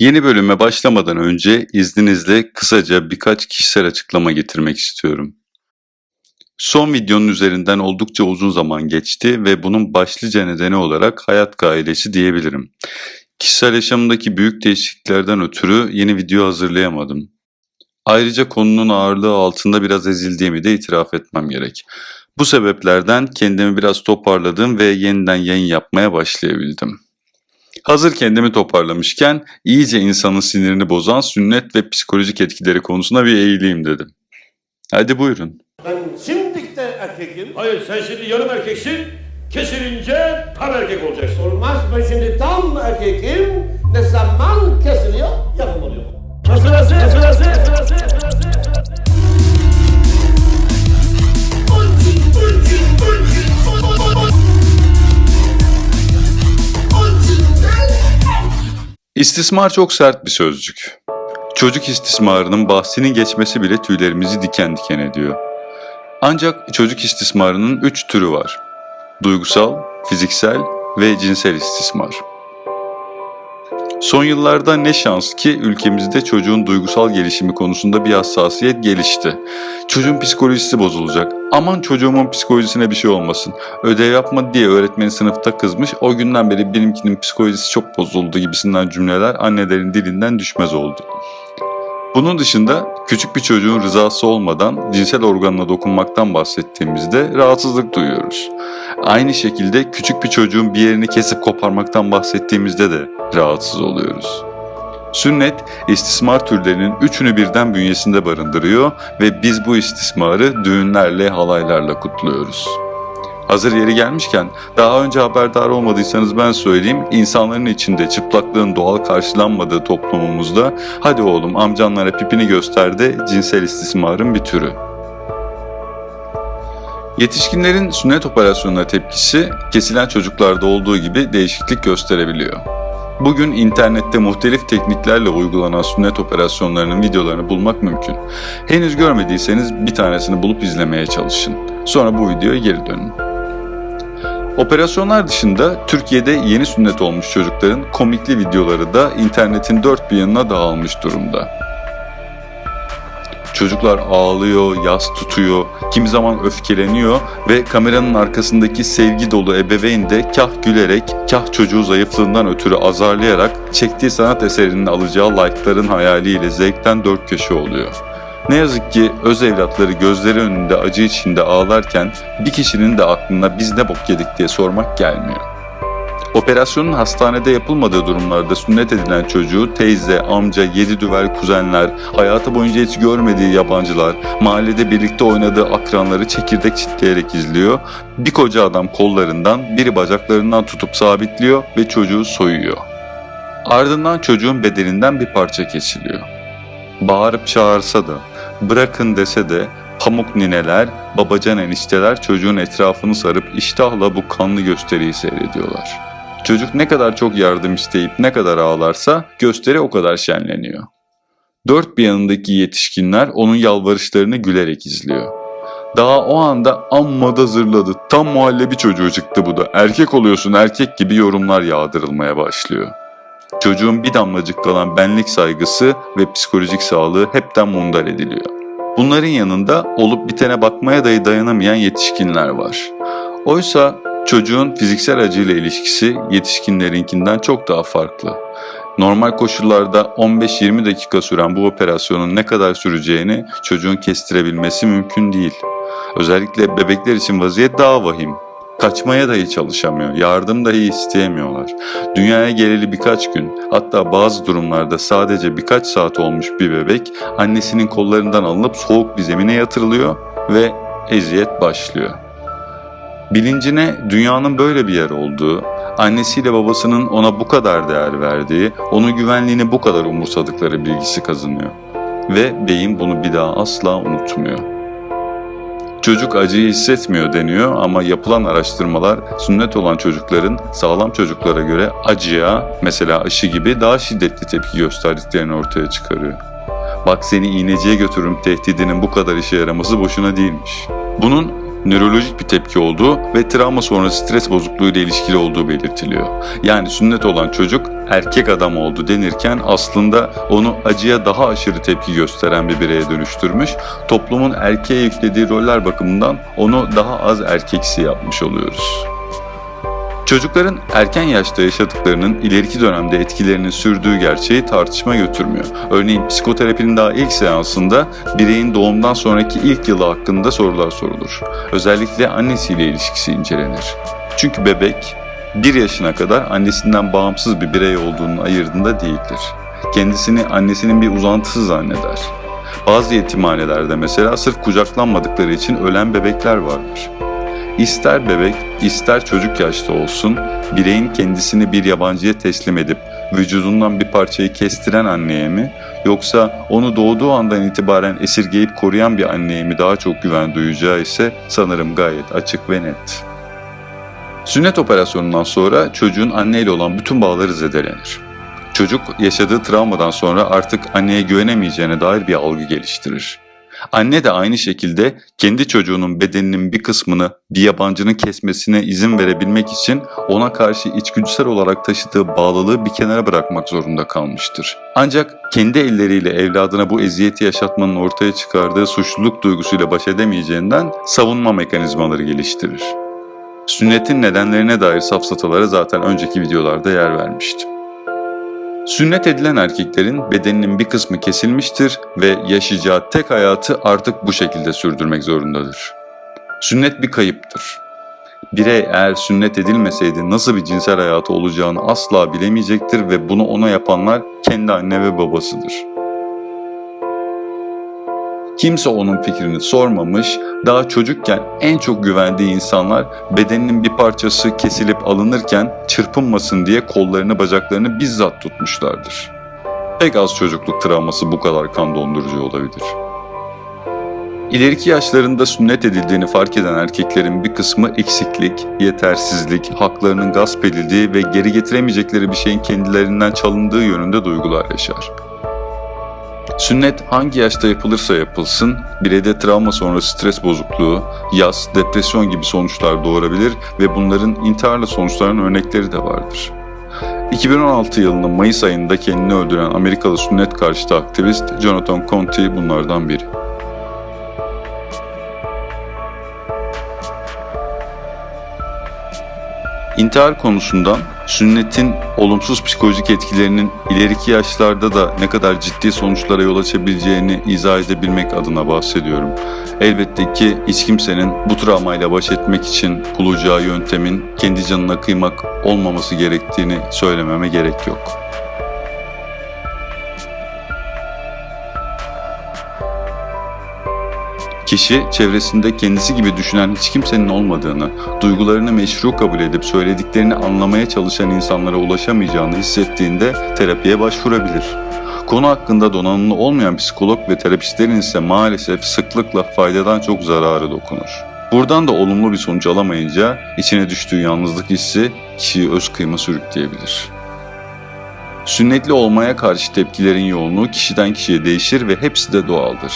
Yeni bölüme başlamadan önce izninizle kısaca birkaç kişisel açıklama getirmek istiyorum. Son videonun üzerinden oldukça uzun zaman geçti ve bunun başlıca nedeni olarak hayat gailesi diyebilirim. Kişisel yaşamımdaki büyük değişikliklerden ötürü yeni video hazırlayamadım. Ayrıca konunun ağırlığı altında biraz ezildiğimi de itiraf etmem gerek. Bu sebeplerden kendimi biraz toparladım ve yeniden yayın yapmaya başlayabildim. Hazır kendimi toparlamışken iyice insanın sinirini bozan sünnet ve psikolojik etkileri konusuna bir eğileyim dedim. Hadi buyurun. Ben şimdilik de erkekim. Hayır sen şimdi yarım erkeksin, kesilince tam erkek olacaksın. Olmaz ben şimdi tam erkekim. Ne zaman kesiliyor yakın oluyor. Sırası, sırası, sırası. İstismar çok sert bir sözcük. Çocuk istismarının bahsinin geçmesi bile tüylerimizi diken diken ediyor. Ancak çocuk istismarının üç türü var. Duygusal, fiziksel ve cinsel istismar. Son yıllarda ne şans ki ülkemizde çocuğun duygusal gelişimi konusunda bir hassasiyet gelişti. Çocuğun psikolojisi bozulacak. Aman çocuğumun psikolojisine bir şey olmasın. Ödev yapmadı diye öğretmeni sınıfta kızmış. O günden beri benimkinin psikolojisi çok bozuldu gibisinden cümleler annelerin dilinden düşmez oldu. Bunun dışında küçük bir çocuğun rızası olmadan cinsel organına dokunmaktan bahsettiğimizde rahatsızlık duyuyoruz. Aynı şekilde küçük bir çocuğun bir yerini kesip koparmaktan bahsettiğimizde de rahatsız oluyoruz. Sünnet, istismar türlerinin üçünü birden bünyesinde barındırıyor ve biz bu istismarı düğünlerle, halaylarla kutluyoruz. Hazır yeri gelmişken daha önce haberdar olmadıysanız ben söyleyeyim insanların içinde çıplaklığın doğal karşılanmadığı toplumumuzda hadi oğlum amcanlara pipini göster de cinsel istismarın bir türü. Yetişkinlerin sünnet operasyonuna tepkisi kesilen çocuklarda olduğu gibi değişiklik gösterebiliyor. Bugün internette muhtelif tekniklerle uygulanan sünnet operasyonlarının videolarını bulmak mümkün. Henüz görmediyseniz bir tanesini bulup izlemeye çalışın. Sonra bu videoya geri dönün. Operasyonlar dışında Türkiye'de yeni sünnet olmuş çocukların komikli videoları da internetin dört bir yanına dağılmış durumda. Çocuklar ağlıyor, yas tutuyor, kimi zaman öfkeleniyor ve kameranın arkasındaki sevgi dolu ebeveyn de kah gülerek, kah çocuğu zayıflığından ötürü azarlayarak çektiği sanat eserinin alacağı like'ların hayaliyle zevkten dört köşe oluyor. Ne yazık ki öz evlatları gözleri önünde acı içinde ağlarken bir kişinin de aklına biz ne bok yedik diye sormak gelmiyor. Operasyonun hastanede yapılmadığı durumlarda sünnet edilen çocuğu teyze, amca, yedi düvel kuzenler, hayatı boyunca hiç görmediği yabancılar, mahallede birlikte oynadığı akranları çekirdek çitleyerek izliyor. Bir koca adam kollarından, biri bacaklarından tutup sabitliyor ve çocuğu soyuyor. Ardından çocuğun bedeninden bir parça kesiliyor. Bağırıp çağırsa da, bırakın dese de pamuk nineler, babacan enişteler çocuğun etrafını sarıp iştahla bu kanlı gösteriyi seyrediyorlar. Çocuk ne kadar çok yardım isteyip ne kadar ağlarsa gösteri o kadar şenleniyor. Dört bir yanındaki yetişkinler onun yalvarışlarını gülerek izliyor. Daha o anda amma da zırladı. Tam muhallebi çocuğu çıktı bu da. Erkek oluyorsun erkek gibi yorumlar yağdırılmaya başlıyor. Çocuğun bir damlacık kalan benlik saygısı ve psikolojik sağlığı hepten mundar ediliyor. Bunların yanında olup bitene bakmaya dahi dayanamayan yetişkinler var. Oysa çocuğun fiziksel acıyla ilişkisi yetişkinlerinkinden çok daha farklı. Normal koşullarda 15-20 dakika süren bu operasyonun ne kadar süreceğini çocuğun kestirebilmesi mümkün değil. Özellikle bebekler için vaziyet daha vahim. Kaçmaya dahi çalışamıyor, yardım dahi isteyemiyorlar. Dünyaya geleli birkaç gün, hatta bazı durumlarda sadece birkaç saat olmuş bir bebek annesinin kollarından alınıp soğuk bir zemine yatırılıyor ve eziyet başlıyor. Bilincine dünyanın böyle bir yer olduğu, annesiyle babasının ona bu kadar değer verdiği, onun güvenliğini bu kadar umursadıkları bilgisi kazanıyor. Ve beyin bunu bir daha asla unutmuyor. Çocuk acıyı hissetmiyor deniyor ama yapılan araştırmalar sünnet olan çocukların sağlam çocuklara göre acıya mesela aşı gibi daha şiddetli tepki gösterdiklerini ortaya çıkarıyor. Bak seni iğneciye götürürüm tehdidinin bu kadar işe yaraması boşuna değilmiş. Bunun nörolojik bir tepki olduğu ve travma sonrası stres bozukluğu ile ilişkili olduğu belirtiliyor. Yani sünnet olan çocuk erkek adam oldu denirken aslında onu acıya daha aşırı tepki gösteren bir bireye dönüştürmüş, toplumun erkeğe yüklediği roller bakımından onu daha az erkeksi yapmış oluyoruz. Çocukların erken yaşta yaşadıklarının ileriki dönemde etkilerinin sürdüğü gerçeği tartışma götürmüyor. Örneğin psikoterapinin daha ilk seansında bireyin doğumdan sonraki ilk yılı hakkında sorular sorulur. Özellikle annesiyle ilişkisi incelenir. Çünkü bebek bir yaşına kadar annesinden bağımsız bir birey olduğunun ayırdığında değildir. Kendisini annesinin bir uzantısı zanneder. Bazı yetimhanelerde mesela sırf kucaklanmadıkları için ölen bebekler vardır. İster bebek, ister çocuk yaşta olsun, bireyin kendisini bir yabancıya teslim edip vücudundan bir parçayı kestiren anneye mi, yoksa onu doğduğu andan itibaren esirgeyip koruyan bir anneye mi daha çok güven duyacağı ise sanırım gayet açık ve net. Sünnet operasyonundan sonra çocuğun anneyle olan bütün bağları zedelenir. Çocuk yaşadığı travmadan sonra artık anneye güvenemeyeceğine dair bir algı geliştirir. Anne de aynı şekilde kendi çocuğunun bedeninin bir kısmını bir yabancının kesmesine izin verebilmek için ona karşı içgüdüsel olarak taşıdığı bağlılığı bir kenara bırakmak zorunda kalmıştır. Ancak kendi elleriyle evladına bu eziyeti yaşatmanın ortaya çıkardığı suçluluk duygusuyla baş edemeyeceğinden savunma mekanizmaları geliştirir. Sünnetin nedenlerine dair safsatalara zaten önceki videolarda yer vermiştim. Sünnet edilen erkeklerin bedeninin bir kısmı kesilmiştir ve yaşayacağı tek hayatı artık bu şekilde sürdürmek zorundadır. Sünnet bir kayıptır. Birey eğer sünnet edilmeseydi nasıl bir cinsel hayatı olacağını asla bilemeyecektir ve bunu ona yapanlar kendi anne ve babasıdır. Kimse onun fikrini sormamış, daha çocukken en çok güvendiği insanlar bedeninin bir parçası kesilip alınırken çırpınmasın diye kollarını bacaklarını bizzat tutmuşlardır. Pek az çocukluk travması bu kadar kan dondurucu olabilir. İleriki yaşlarında sünnet edildiğini fark eden erkeklerin bir kısmı eksiklik, yetersizlik, haklarının gasp edildiği ve geri getiremeyecekleri bir şeyin kendilerinden çalındığı yönünde duygular yaşar. Sünnet hangi yaşta yapılırsa yapılsın, bireyde travma sonrası stres bozukluğu, yas, depresyon gibi sonuçlar doğurabilir ve bunların intiharla sonuçlanan örnekleri de vardır. 2016 yılının Mayıs ayında kendini öldüren Amerikalı sünnet karşıtı aktivist Jonathan Conti bunlardan biri. İntihar konusundan sünnetin olumsuz psikolojik etkilerinin ileriki yaşlarda da ne kadar ciddi sonuçlara yol açabileceğini izah edebilmek adına bahsediyorum. Elbette ki hiç kimsenin bu travmayla baş etmek için bulacağı yöntemin kendi canına kıymak olmaması gerektiğini söylememe gerek yok. Kişi çevresinde kendisi gibi düşünen hiç kimsenin olmadığını, duygularını meşru kabul edip söylediklerini anlamaya çalışan insanlara ulaşamayacağını hissettiğinde terapiye başvurabilir. Konu hakkında donanımlı olmayan psikolog ve terapistlerin ise maalesef sıklıkla faydadan çok zararı dokunur. Buradan da olumlu bir sonuç alamayınca içine düştüğü yalnızlık hissi kişiyi öz kıyma sürükleyebilir. Sünnetli olmaya karşı tepkilerin yoğunluğu kişiden kişiye değişir ve hepsi de doğaldır.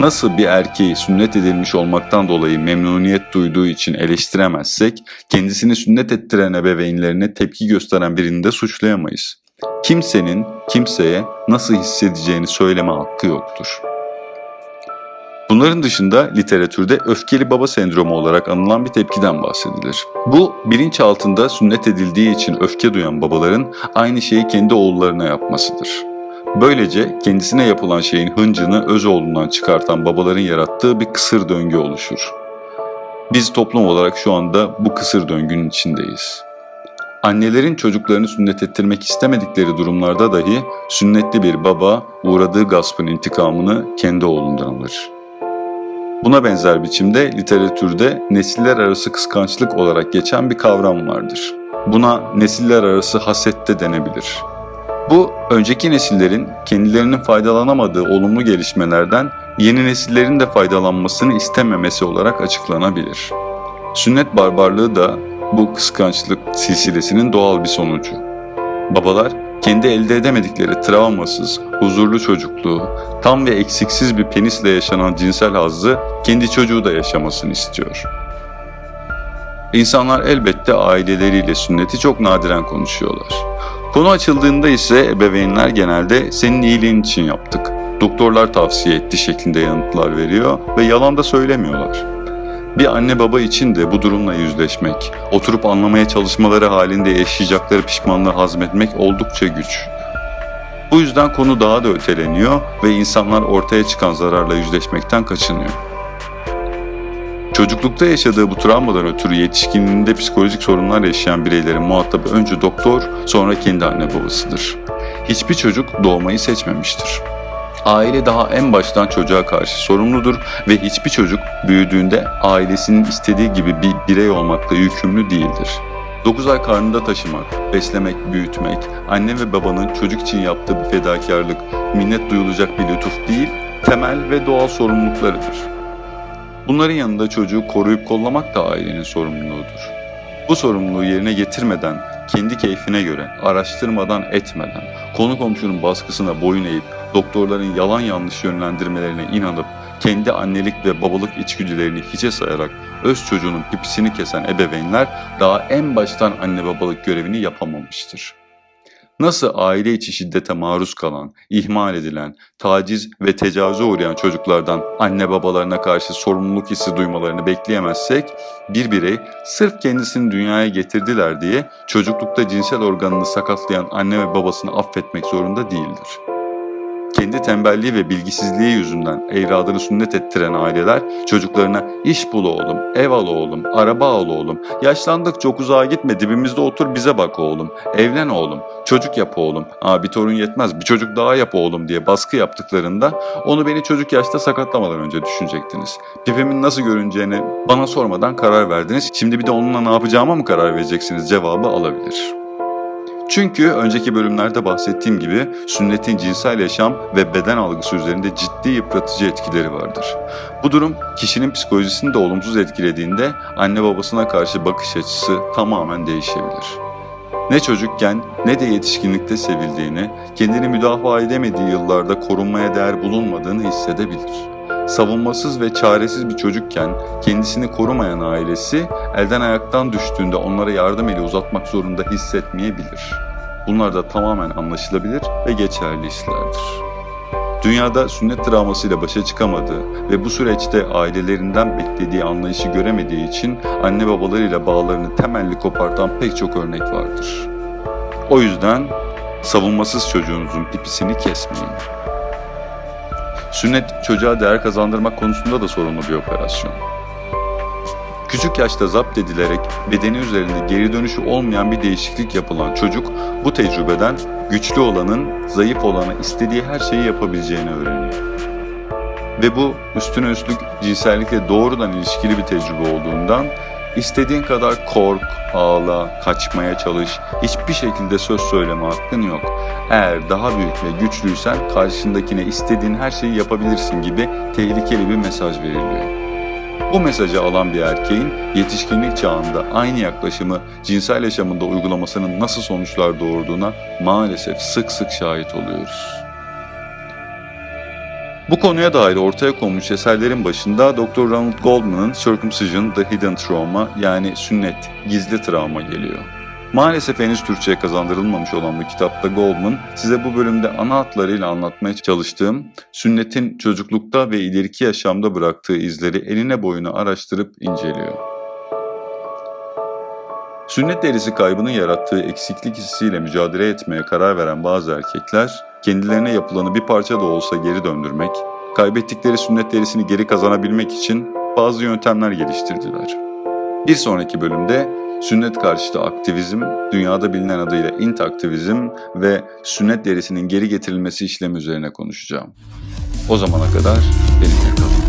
Nasıl bir erkeği sünnet edilmiş olmaktan dolayı memnuniyet duyduğu için eleştiremezsek, kendisini sünnet ettiren ebeveynlerine tepki gösteren birini de suçlayamayız. Kimsenin kimseye nasıl hissedeceğini söyleme hakkı yoktur. Bunların dışında literatürde öfkeli baba sendromu olarak anılan bir tepkiden bahsedilir. Bu bilinç altında sünnet edildiği için öfke duyan babaların aynı şeyi kendi oğullarına yapmasıdır. Böylece kendisine yapılan şeyin hıncını öz oğlundan çıkartan babaların yarattığı bir kısır döngü oluşur. Biz toplum olarak şu anda bu kısır döngünün içindeyiz. Annelerin çocuklarını sünnet ettirmek istemedikleri durumlarda dahi sünnetli bir baba uğradığı gaspın intikamını kendi oğlundan alır. Buna benzer biçimde literatürde nesiller arası kıskançlık olarak geçen bir kavram vardır. Buna nesiller arası haset de denebilir. Bu önceki nesillerin kendilerinin faydalanamadığı olumlu gelişmelerden yeni nesillerin de faydalanmasını istememesi olarak açıklanabilir. Sünnet barbarlığı da bu kıskançlık silsilesinin doğal bir sonucu. Babalar kendi elde edemedikleri travmasız, huzurlu çocukluğu, tam ve eksiksiz bir penisle yaşanan cinsel hazzı kendi çocuğu da yaşamasını istiyor. İnsanlar elbette aileleriyle sünneti çok nadiren konuşuyorlar. Konu açıldığında ise ebeveynler genelde senin iyiliğin için yaptık, doktorlar tavsiye etti şeklinde yanıtlar veriyor ve yalan da söylemiyorlar. Bir anne baba için de bu durumla yüzleşmek, oturup anlamaya çalışmaları halinde yaşayacakları pişmanlığı hazmetmek oldukça güç. Bu yüzden konu daha da öteleniyor ve insanlar ortaya çıkan zararla yüzleşmekten kaçınıyor. Çocuklukta yaşadığı bu travmadan ötürü yetişkinliğinde psikolojik sorunlar yaşayan bireylerin muhatabı önce doktor, sonra kendi anne babasıdır. Hiçbir çocuk doğmayı seçmemiştir. Aile daha en baştan çocuğa karşı sorumludur ve hiçbir çocuk büyüdüğünde ailesinin istediği gibi bir birey olmakla yükümlü değildir. 9 ay karnında taşımak, beslemek, büyütmek, anne ve babanın çocuk için yaptığı bir fedakarlık, minnet duyulacak bir lütuf değil, temel ve doğal sorumluluklarıdır. Bunların yanında çocuğu koruyup kollamak da ailenin sorumluluğudur. Bu sorumluluğu yerine getirmeden, kendi keyfine göre, araştırmadan etmeden, konu komşunun baskısına boyun eğip, doktorların yalan yanlış yönlendirmelerine inanıp, kendi annelik ve babalık içgüdülerini hiçe sayarak öz çocuğunun pipisini kesen ebeveynler daha en baştan anne babalık görevini yapamamıştır. Nasıl aile içi şiddete maruz kalan, ihmal edilen, taciz ve tecavüze uğrayan çocuklardan anne babalarına karşı sorumluluk hissi duymalarını bekleyemezsek, bir birey sırf kendisini dünyaya getirdiler diye çocuklukta cinsel organını sakatlayan anne ve babasını affetmek zorunda değildir. Kendi tembelliği ve bilgisizliği yüzünden evladını sünnet ettiren aileler çocuklarına iş bul oğlum, ev al oğlum, araba al oğlum, yaşlandık çok uzağa gitme dibimizde otur bize bak oğlum, evlen oğlum, çocuk yap oğlum, Aa, bir torun yetmez bir çocuk daha yap oğlum diye baskı yaptıklarında onu beni çocuk yaşta sakatlamadan önce düşünecektiniz. Pipimin nasıl görüneceğini bana sormadan karar verdiniz. Şimdi bir de onunla ne yapacağıma mı karar vereceksiniz cevabı alabilir. Çünkü önceki bölümlerde bahsettiğim gibi sünnetin cinsel yaşam ve beden algısı üzerinde ciddi yıpratıcı etkileri vardır. Bu durum kişinin psikolojisini de olumsuz etkilediğinde anne babasına karşı bakış açısı tamamen değişebilir. Ne çocukken ne de yetişkinlikte sevildiğini, kendini müdafaa edemediği yıllarda korunmaya değer bulunmadığını hissedebilir. Savunmasız ve çaresiz bir çocukken kendisini korumayan ailesi elden ayaktan düştüğünde onlara yardım eli uzatmak zorunda hissetmeyebilir. Bunlar da tamamen anlaşılabilir ve geçerli hislerdir. Dünyada sünnet travmasıyla başa çıkamadığı ve bu süreçte ailelerinden beklediği anlayışı göremediği için anne babalarıyla bağlarını temelli kopartan pek çok örnek vardır. O yüzden savunmasız çocuğunuzun pipisini kesmeyin. Sünnet çocuğa değer kazandırmak konusunda da sorunlu bir operasyon. Küçük yaşta zapt edilerek bedeni üzerinde geri dönüşü olmayan bir değişiklik yapılan çocuk bu tecrübeden güçlü olanın zayıf olana istediği her şeyi yapabileceğini öğreniyor. Ve bu üstüne üstlük cinsellikle doğrudan ilişkili bir tecrübe olduğundan istediğin kadar kork, ağla, kaçmaya çalış, hiçbir şekilde söz söyleme hakkın yok. Eğer daha büyük ve güçlüysen karşındakine istediğin her şeyi yapabilirsin gibi tehlikeli bir mesaj veriliyor. Bu mesajı alan bir erkeğin yetişkinlik çağında aynı yaklaşımı cinsel yaşamında uygulamasının nasıl sonuçlar doğurduğuna maalesef sık sık şahit oluyoruz. Bu konuya dair ortaya konmuş eserlerin başında Dr. Ronald Goldman'ın Circumcision The Hidden Trauma yani sünnet, gizli travma geliyor. Maalesef henüz Türkçe'ye kazandırılmamış olan bu kitapta Goldman size bu bölümde ana hatlarıyla anlatmaya çalıştığım sünnetin çocuklukta ve ileriki yaşamda bıraktığı izleri eline boyuna araştırıp inceliyor. Sünnet derisi kaybının yarattığı eksiklik hissiyle mücadele etmeye karar veren bazı erkekler, kendilerine yapılanı bir parça da olsa geri döndürmek, kaybettikleri sünnet derisini geri kazanabilmek için bazı yöntemler geliştirdiler. Bir sonraki bölümde sünnet karşıtı aktivizm, dünyada bilinen adıyla int aktivizm ve sünnet derisinin geri getirilmesi işlemi üzerine konuşacağım. O zamana kadar benimle kalın.